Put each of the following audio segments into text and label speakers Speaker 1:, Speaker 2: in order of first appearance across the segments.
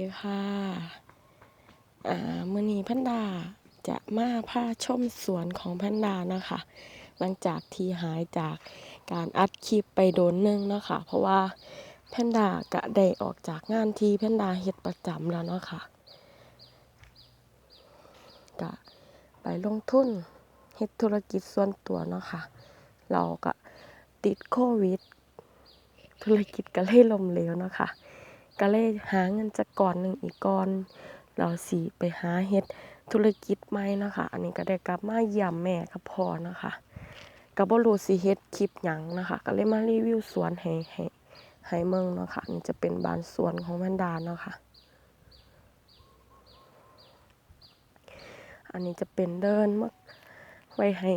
Speaker 1: ดีค่ะอ่ามือนี้แพนดาจะมาพาชมสวนของแพนดานะคะ หลังจากที่หายจากการอัดคลิปไปโดนนึงเนาะคะเพราะว่าแพนดาก็ได้ออกจากงานที่แพนดาเฮ็ดประจำแล้วเนาะค่ะก็ไปลงทุนเฮ็ดธุรกิจส่วนตัวเนาะค่ะ เราก็ติดโควิด ธุรกิจก็เลยล้มเหลวเนาะค่ะ ก็เลยหาเงินจากก่อนหนึ่งอีกก่อนเราสิไปหาเฮ็ดธุรกิจใหม่นะคะ อันนี้ก็ได้กลับมาเยี่ยมแม่กับพ่อนะคะก็บ่รู้สิเฮ็ดคลิปหยังนะคะ ก็เลยมารีวิวสวนให้ให้ให้เมืองเนาะค่ะนี่จะเป็นบานสวนของแมนดาเนาะค่ะอันนี้จะเป็นเดินมาไว้ให้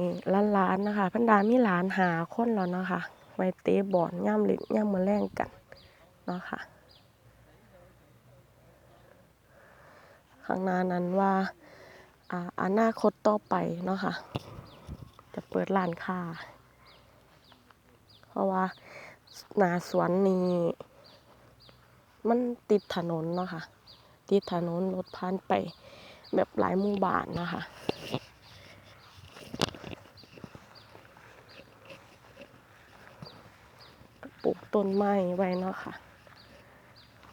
Speaker 1: หลานๆนะคะแพนดามีหลานหาคนแล้วเนาะค่ะไว้เตะบอลย่ำเล็กย่ำมือแรงกันเนาะค่ะ ข้างหน้านั้นว่าอาอนาคตต่อไปเนาะค่ะ จะเปิดร้านค้า เพราะว่านาสวนนี้มันติดถนนเนาะค่ะ ติดถนนรถผ่านไปแบบหลายหมู่บ้านนะคะปลูกต้นไม้ไว้เนาะค่ะ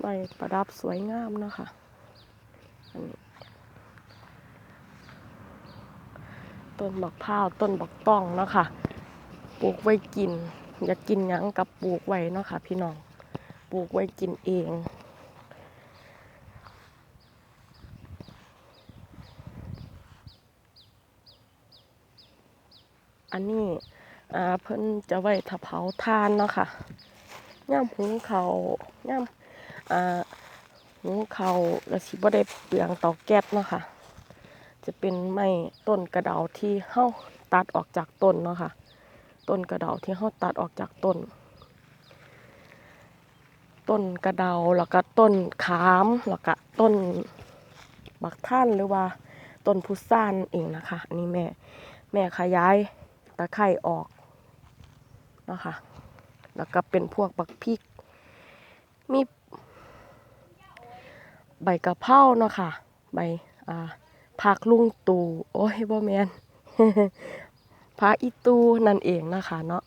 Speaker 1: ไว้ประดับสวยงามเนาะค่ะ ต้นบักพร้าวต้นบักต้องเนาะค่ะปลูกไว้กิน อยากกินยังกับปลูกไว้เนาะค่ะพี่น้องปลูกไว้กินเองอันนี้อ่าเพิ่นจะไว้ถ้าเผาทานเนาะค่ะย่ามหุงเขาย่ามอ่า หุงข้าวแล้วสิบ่ได้เปลืองเตาแก๊สเนาะค่ะ จะเป็นไม้ต้นกระเดาที่เฮาตัดออกจากต้นเนาะค่ะ ต้นกระเดาที่เฮาตัดออกจากต้น ต้นกระเดาแล้วก็ต้นขามแล้วก็ต้นบักท่านหรือว่าต้นพุทรานเองนะคะอันนี้แม่ แม่ขยายตะไคร่ออกเนาะค่ะแล้วก็เป็นพวกบักพริก มี ใบกะเพราเนาะค่ะ ใบอ่าผักลุงตูโอ้ยบ่แมนผักอีตูนั่นเองนะคะเนาะ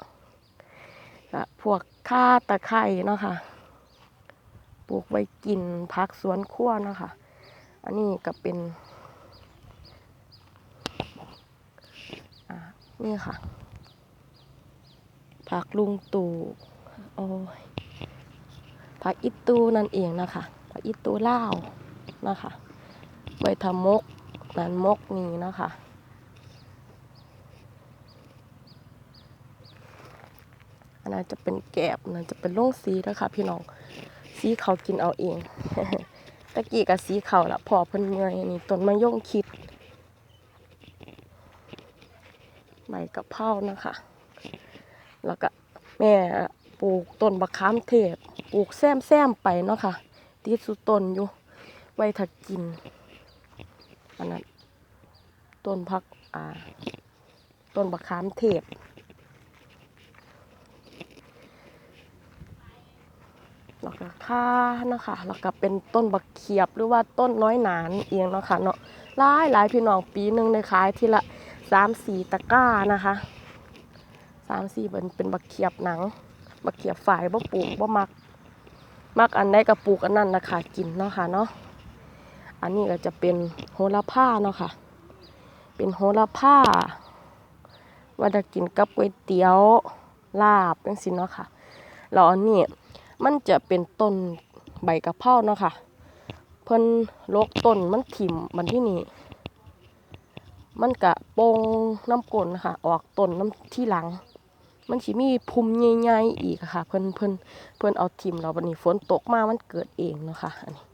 Speaker 1: พวกข่าตะไคร้เนาะค่ะปลูกไว้กินผักสวนครัวเนาะค่ะ อันนี้ก็เป็นนี่ค่ะผักลุงตูโอ้ยผักอีตูนั่นเองนะคะ อีตูลาวนะคะไว้ทำมกนั้นมกนี้นะคะอันนั้นจะเป็นแกบนั้นจะเป็นล่งสีนะคะพี่น้องสีเขากินเอาเองตะกี้กับสีเขาละพอเพิ่นเมื่อยนนี้ต้นมะยงคิดใบกะเพรานะคะ แล้วก็แม่ปลูกต้นบักขามเทศปลูกแซมแซมไปเนาะค่ะ ติดสุดต้นอยู่ ไว้ถักกิน อันนั้น ต้นพัก อ่า ต้นบักขามเทศแล้วก็ค่าเนาะคะแล้วก็เป็นต้นบักเขียบหรือว่าต้นน้อยหนานเองเนาะค่ะเนาะหลายหลายพี่น้องปีหนึ่งในขายทีละสามสี่ตะกร้านะคะสามสี่เป็นเป็นบักเขียบหนัง บักเขียบฝ่ายบ่ปลูกบ่มัก มักอันใดก็ปลูกอันนั้นนะคะกินเนาะค่ะเนาะอันนี้ก็จะเป็นโหระพาเนาะค่ะ เป็นโหระพาว่าจะกินกับก๋วยเตี๋ยวลาบจังซี่เนาะค่ะแล้วอันนี้มันจะเป็นต้นใบกะเพราเนาะค่ะ เพิ่นโลกต้นมันถิ่มมันที่นี่มันกะโปงน้ำกลนค่ะ ออกต้นน้ำที่หลัง มันสิมีภูมิใหญ่ๆอีกค่ะ เพิ่นเพิ่นเพิ่นเอาถิ่มเราบัดนี้ฝนตกมามันเกิดเองเนาะค่ะอันนี้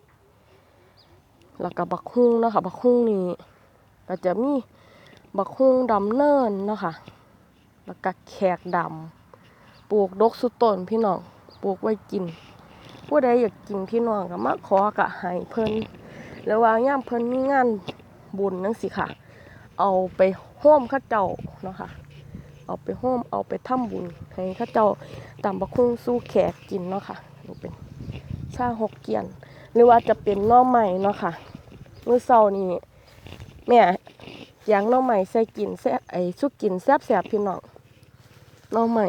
Speaker 1: แล้วก็บักฮุ้งเนาะค่ะบักฮุ้งนี่ก็จะมีบักฮุ้งดำเนินเนาะค่ะแล้วก็แขกดำปลูกดกสุดต้นพี่น้องปลูกไว้กิน ผู้ใดอยากกินพี่น้องก็มาขอกะให้เพิ่นหรือว่าย่ามเพิ่นมีงานบุญจังซี่ค่ะ เอาไปโฮ้มข้าเจ้าเนาะค่ะ เอาไปโฮ้มเอาไปทำบุญให้ข้าเจ้าตำบักคุ้งสู้แขกกินเนาะค่ะนี่เป็นชาหกเกียน หรือว่าจะเป็นน่อใหม่เนาะค่ะมื้อเช้านี้แม่ยางน่อใหม่ใส่กินแซ่บไอ้สุกกินแซ่บๆพี่น้องน่อใหม่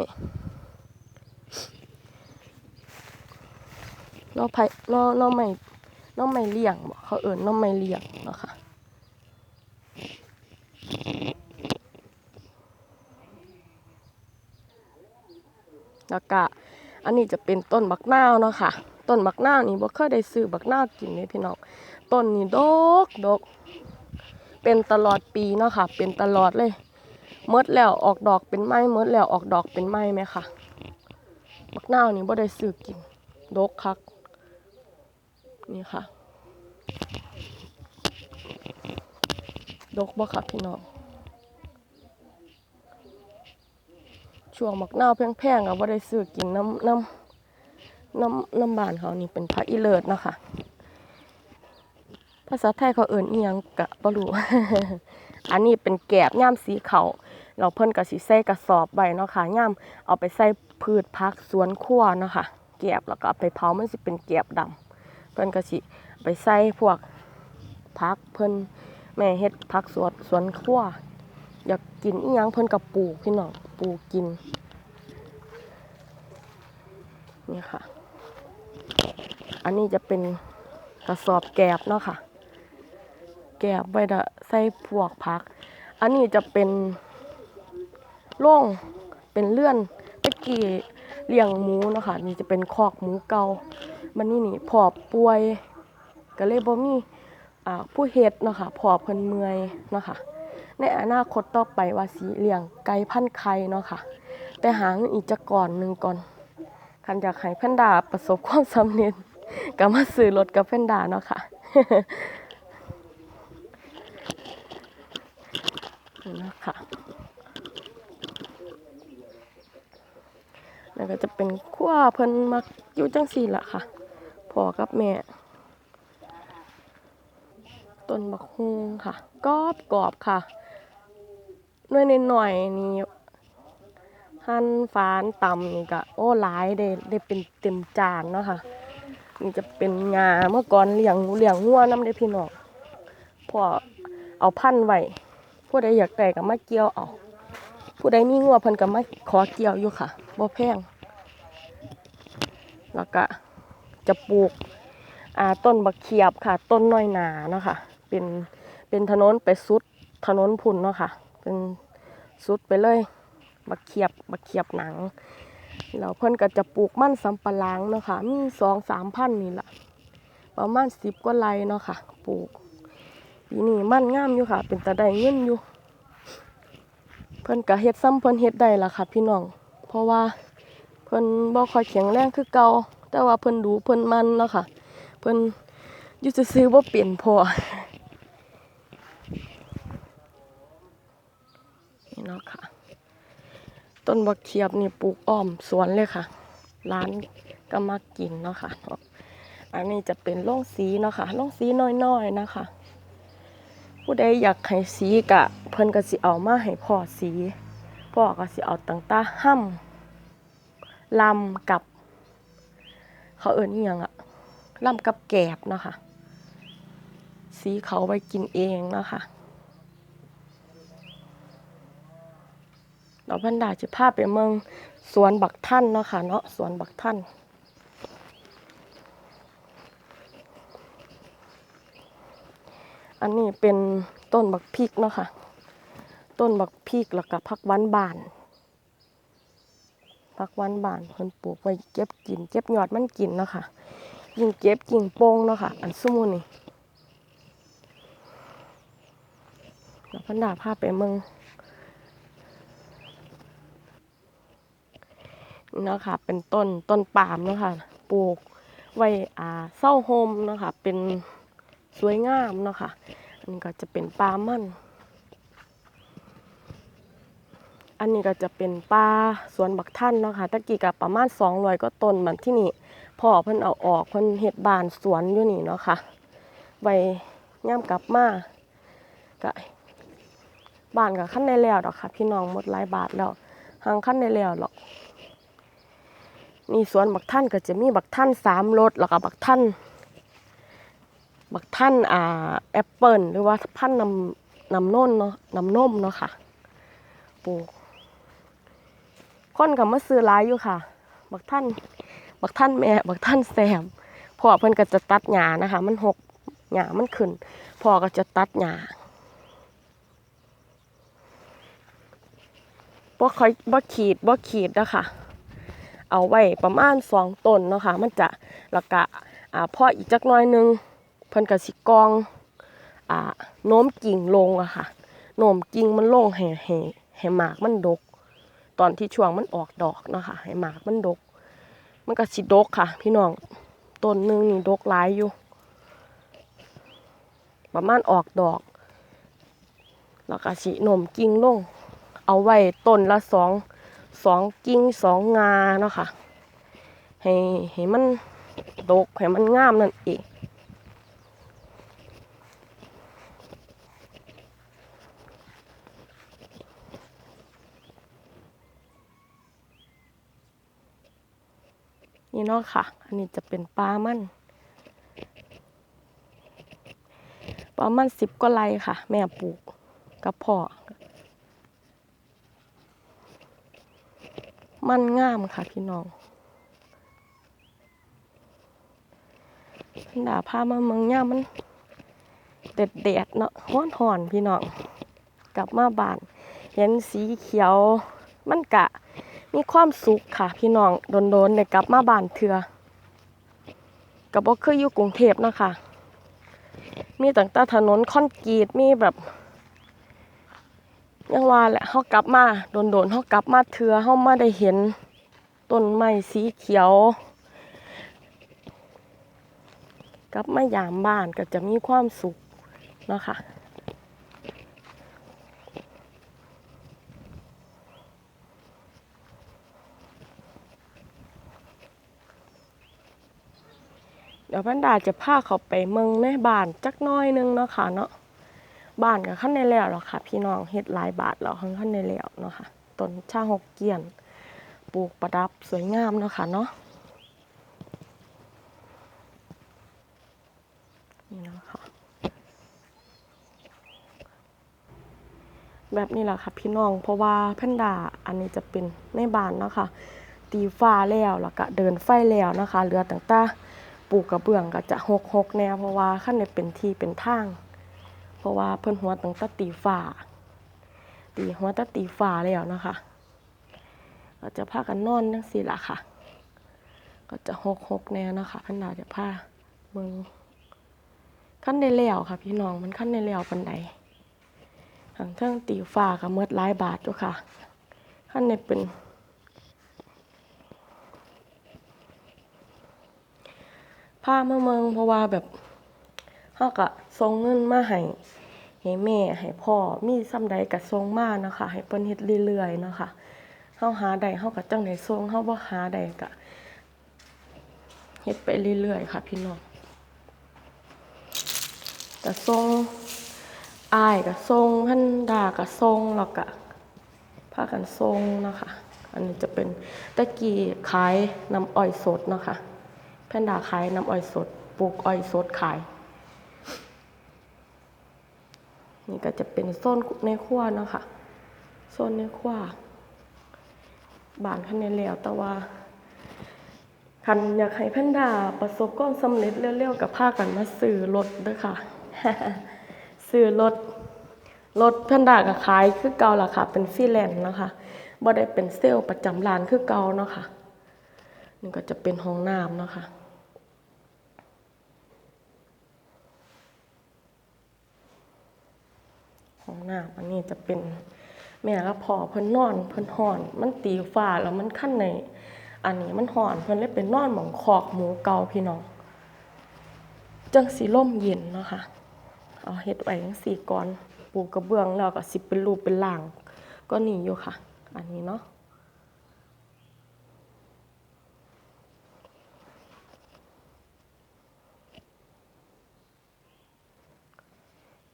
Speaker 1: น่อไผ่น่อน่อใหม่น่อใหม่เลี้ยงบ่เขาเอิ้นหน่อใหม่เลี้ยงเนาะค่ะ แล้วก็อันนี้จะเป็นต้นบักนาวเนาะค่ะ ต้นบักนาวนี่บ่เคยได้ซื้อบักนาวกินเลยพี่น้อง ต้นนี่ดกดก เป็นตลอดปีเนาะค่ะ เป็นตลอดเลยเมดแล้วออกดอกเป็นไม้เมดแล้วออกดอกเป็นไม้ไหมค่ะ บักนาวนี่บ่ได้ซื้อกิน ดกคัก นี่ค่ะ ดกบ่ค่ะพี่น้อง ช่วงมักเน่าแพงๆก็บ่ได้ซื้อกินน้ำน้ำน้ำน้ำบานเขานี่เป็นผักอีเลิศนะคะภาษาไทยเขาเอิ่นอียงกะบ่รู้อันนี้เป็นแกบย่ามสีเขาเราเพิ่นก็สิใส่กระสอบไว้เนาะค่ะย่ามเอาไปใส่พืชผักสวนครัวเนาะค่ะแกบแล้วก็ไปเผามันสิเป็นแกบดำเพิ่นก็สิไปใส่พวกผักเพิ่นแม่เฮ็ดผักสวนสวนครัว อยากกินอีหยังเพิ่นก็ปลูกพี่น้องปูกิน นี่ค่ะ อันนี้จะเป็นกระสอบแกบเนาะค่ะ แกบไว้ดะใส่พวกผัก อันนี้จะเป็นโล่งเป็นเลื่อนตะกี้เลี้ยงหมูเนาะค่ะนี่จะเป็นคอกหมูเก่ามันนี่นี่พอป่วยก็เลยบ่มีอ่าผู้เฮ็ดเนาะค่ะพอเพิ่นเมื่อยเนาะค่ะ ในอนาคตต่อไปว่าสิเลี้ยงไก่พันไข่เนาะค่ะ แต่หาเงินอีกจักก่อนหนึ่งก่อนคันอยากให้แพนด้าประสบความสำเร็จก็มาซื้อรถกับแพนด้าเนาะค่ะนี่นะคะแล้วก็จะเป็นขั้วเพิ่นมักอยู่จังสี่ละค่ะพ่อกับแม่ต้นบักฮุงค่ะกรอบกรอบค่ะ น่วยหน่อยนี่หั่นฝานตำนี่ก็โอ้หลายได้ได้เป็นเต็มจานเนาะค่ะนี่จะเป็นงาเมื่อก่อนเลี้ยงเลี้ยงงัวน้ำได้พี่น้องพ่อเอาพันไว้ผู้ใดอยากได้ก็มาเกี่ยวเอาผู้ใดมีงัวเพิ่นก็มาขอเกี่ยวอยู่ค่ะบ่แพงแล้วก็จะปลูกอ่าต้นบักเขียบค่ะ ต้นน้อยหนาเนาะค่ะ เป็นเป็นถนนไปสุดถนนพุ่นเนาะค่ะ เป็นสุดไปเลยบักเขียบบักเขียบหนังแล้วเพิ่นก็จะปลูกมันสำปะหลังเนาะค่ะมีสองสามพันนี่แหละประมาณสิบกว่าไร่เนาะค่ะ ปลูกปีนี้มันงามอยู่ค่ะ เป็นตะได้เงินอยู่ เพิ่นก็เฮ็ดซ้ำเพิ่นเฮ็ดได้ละค่ะ พี่น้อง เพราะว่าเพิ่นบ่ค่อยแข็งแรงคือเก่าแต่ว่าเพิ่นดูเพิ่นมันเนาะค่ะ เพิ่นอยู่ซื่อๆบ่เปลี่ยนพอนี่เนาะค่ะ ต้นบักเขียบนี่ปลูกอ้อมสวนเลยค่ะ ร้านก็มากินเนาะค่ะ อันนี้จะเป็นล่งสีเนาะค่ะล่งสีน้อยๆนะคะ ผู้ใดอยากให้สีกะ เพิ่นก็สิเอามาให้พ่อสีพ่อก็สิเอาตั้งตาห้ำลำกับ เขาเอิ้นอีหยังอะลำกับแกบเนาะค่ะ สีเขาไว้กินเองเนาะค่ะ เราพันดาจะพาไปเมืองสวนบักท่านเนาะค่ะเนาะสวนบักท่านอันนี้เป็นต้นบักพริกเนาะค่ะ ต้นบักพริกแล้วก็ผักวานบานผักวานบานเพิ่นปลูกไว้เก็บกิน เก็บยอดมันกินเนาะค่ะ ยิ่งเก็บยิ่งโป่งเนาะค่ะ อันซุมูนี่เราพันดาพาไปเมือง นาะค่ะเป็นต้นต้นปาล์มเนาะค่ะปลูกไว้อ่าเศร้าโฮมเนาะค่ะเป็นสวยงามเนาะค่ะอันนี้ก็จะเป็นปลามัน อันนี้ก็จะเป็นปลาสวนบักท่านเนาะค่ะตะกี้กับประมาณสองรอยก็ต้นมันที่นี่พ่อเพิ่นเอาออกเพิ่นเฮ็ดบานสวนอยู่นี่เนาะค่ะไว้ย่ำกลับมาก็บานกับขั้นในแล้วดอกค่ะ พี่น้องหมดหลายบาทแล้วหางขั้นในแล้วหรอก นี่สวนบักท่านก็จะมีบักท่านสามรสแล้วก็บักท่านบักท่านอ่าแอปเปิลหรือว่าพันธุ์นำนำน้นเนาะนำนมเนาะค่ะปลูกคนกับมาซื้อหลายอยู่ค่ะ บักท่านบักท่านแม่บักท่านแซมพ่อเพิ่นก็จะตัดหญ้านะคะ มันหกหญ้ามันขึ้นพ่อก็จะตัดหญ้าบ่ค่อยบ่ขีดบ่ขีดนะคะ เอาไว้ประมาณสองต้นเนาะค่ะมันจะล้วก็อ่าพออีกจักน้อยหนึงเพิ่นก็สิกองอ่าโน้มกิ่งลงอะค่ะโน้มกิ่งมันลงให้ให้ให้หมากมันดก ตอนที่ช่วงมันออกดอกเนาะค่ะให้หมากมันดก มันก็สิดกค่ะ พี่น้องต้นหนึงนี่ดกหลายอยู่ ประมาณออกดอก แล้วก็สิโน้มกิ่งลง เอาไว้ต้นละสอง สองกิ่งสองงาเนาะค่ะให้ให้มันดกให้มันงามนั่นเองนี่เนาะค่ะ อันนี้จะเป็นปลามันปลามันสิบกว่าไร่ค่ะ แม่ปลูกกับพ่อ มันงามค่ะพี่น้องด่าพามาเมืองย่ามมันเด็ดเด็ดเนาะห้อนหอนพี่น้อง กลับมาบ้าน เห็นสีเขียว มันกะ มีความสุขค่ะ พี่น้องโดนๆได้กลับมาบ้านเถื่อกับบ่คืออยู่กรุงเทพนะคะมีตั้งแต่ถนนคอนกรีตมีแบบ ยังว่าแหละเฮากลับมาโดนๆเฮากลับมาเถือเฮามาได้เห็นต้นไม้สีเขียว กลับมายามบ้านก็จะมีความสุขเนาะค่ะเดี๋ยวพันดาจะพาเขาไปเมืองในบ้านจักน้อยนึงเนาะค่ะเนาะ บ้านกับขั้นในแล้วหรอกค่ะ พี่น้องเฮ็ดหลายบาทแล้วขั้นในแล้วเนาะค่ะต้นชาหกเกียน ปลูกประดับสวยงามเนาะค่ะเนาะนี่เนาะค่ะแบบนี้แหละค่ะพี่น้อง เพราะว่าแพนด้าอันนี้จะเป็นในบ้านเนาะค่ะตีฟ้าแล้วแล้วก็เดินไฟแล้วนะคะเหลือต่างตาปลูกกระเบื้องก็จะหกหกแนวเพราะว่าขั้นในเป็นที่เป็นทาง เพราะว่าเพิ่นหัวตั้งแตาตีฟ้าตีหัวแตาตีฟ้าแล้วนะคะก็จะพากันนอนจังซี่ล่ะค่ะ ก็จะหกหกแนวนะคะพันดาจะพาเมืองขั้นในแล้วค่ะ พี่น้องมันขั้นในแล้วปันใดทางเทิงตีฟ้าก็เมิดหลายบาทอยู่ค่ะขั้นในเป็นพามาเมืองเพราะว่าแบบ เฮาก็ส่งเงินมาให้ให้แม่ให้พ่อมีซ้ำใดก็ส่งมานะคะให้เพิ่นเฮ็ดเรื่อยๆเนาะค่ะเฮาหาได้เฮาก็จังได้ส่งเฮาบ่หาได้ก็เฮ็ดไปเรื่อยๆค่ะ พี่น้องก็ส่งอ้ายก็ส่งพันดาก็ส่งแล้วก็พากันส่งนะคะ อันนี้จะเป็นตะกี้ขายน้ำอ้อยสดเนาะค่ะแพนด้าขายน้ำอ้อยสด ปลูกอ้อยสดขาย นี่ก็จะเป็นโซนในครัวเนาะค่ะโซนในครัวบานคันในแล้วแต่ว่าคันอยากให้แพนด้าประสบความสำเร็จเร็วๆกับพากันมาซื้อรถด้วยค่ะซื้อรถรถแพนด้าก็ขายคือเก่าล่ะค่ะ เป็นฟรีแลนซ์นะคะบ่ได้เป็นเซลล์ประจำร้านคือเก่าเนาะค่ะนี่ก็จะเป็นห้องน้ำเนาะค่ะ ห้องหน้ำอันนี้จะเป็นแม่กับพ่อเพิ่นนอนเพิ่นห่อน มันตีฟ้าแล้วมันขั้นในอันนี้มันห่อนเพิ่นเลยเป็นนอนหมองคอกหมูเกาพี่น้องจังสีล่มเย็นเนาะค่ะเอาเฮ็ดไว้จังสี่ก่อนปูกระเบื้องแล้วก็สิเป็นรูปเป็นร่าง ก็นี่อยู่ค่ะ อันนี้เนาะ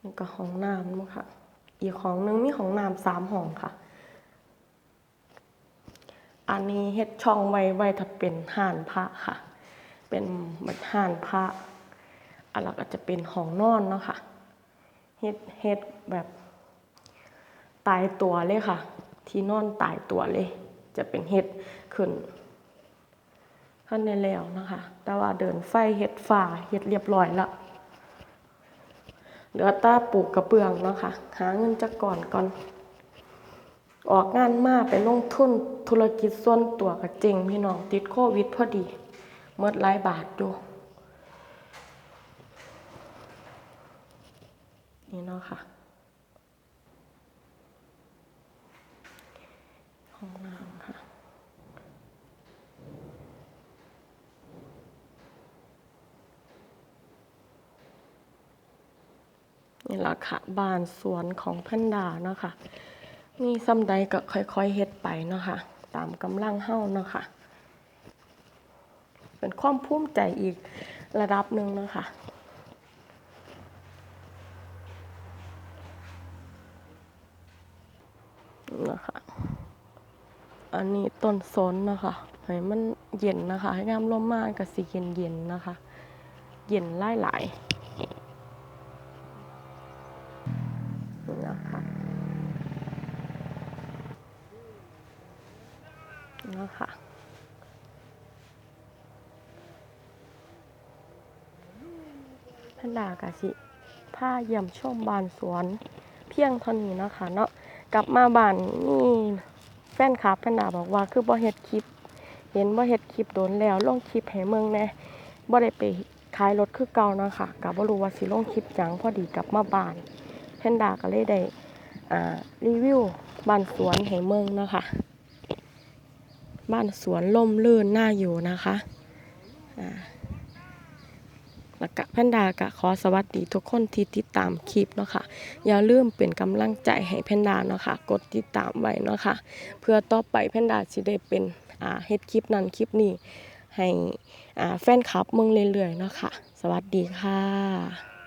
Speaker 1: นี่ก็ห้องน้ำเนาะค่ะ อีกห้องหนึงมีห้องน้ำสามห้องค่ะ อันนี้เฮ็ดช่องไว้ไว้ถ้าเป็นห่านพระค่ะ เป็นเหมือนห่านพระค่ะแล้วก็จะเป็นห้องนอนเนาะค่ะเฮ็ดเฮ็ดแบบตายตัวเลยค่ะ ที่นอนตายตัวเลย จะเป็นเฮ็ดขึ้นขั้นในแล้วนะคะ แต่ว่าเดินไฟเฮ็ดฝ้าเฮ็ดเรียบร้อยแล้ว เหลือแตาปลูกกระเบื้องเนาะค่ะ หาเงินจากก่อนก่อน ออกงานมาไปลงทุนธุรกิจส่วนตัวกับเจงพี่น้องติดโควิดพอดีเมื่อหลายบาทอยู่นี่เนาะค่ะห้องน้ำ นี่หละค่ะบ้านสวนของแพนด้าเนาะค่ะ มีซ้ำใดก็ค่อยๆเฮ็ดไปเนาะค่ะ ตามกำลังเฮ้าเนาะค่ะ เป็นความภูมิใจอีกระดับหนึ่งเนาะค่ะนะคะอันนี้ต้นสนนะคะให้มันเย็นนะคะ ให้งามลมมากกับสีเย็นๆนะคะ เย็นไล่หลายนี่นะคะนะคะ พันดากะสิผ้าเยี่ยมชมบานสวน เพียงเท่านี้นะคะเนาะกลับมาบ้านนี่แฟนคลับพันดาบอกว่าคือบ่เฮ็ดคลิป เห็นบ่เฮ็ดคลิปโดนแล้วลงคลิปให้เมืองแน่บ่ได้ไปขายรถคือเก่านะคะก็บ่รู้ว่าสิลงคลิปหยังพอดีกลับมาบ้านแพนดาก็เลยได้อ่ารีวิวบ้านสวนให้เมืองนะคะบ้านสวนล่มลื่นน่าอยู่นะคะอ่า แล้วก็แพนดากะขอสวัสดีทุกคนที่ติดตามคลิปเนาะค่ะอย่าลืมเป็นกำลังใจให้แพนดาเนาะค่ะกดติดตามไว้เนาะค่ะเพื่อต่อไปแพนดาจะได้เป็นอ่าเฮ็ดคลิปนั้นคลิปนี้ให้อ่าแฟนคลับมึงเรื่อยๆเนาะค่ะ สวัสดีค่ะ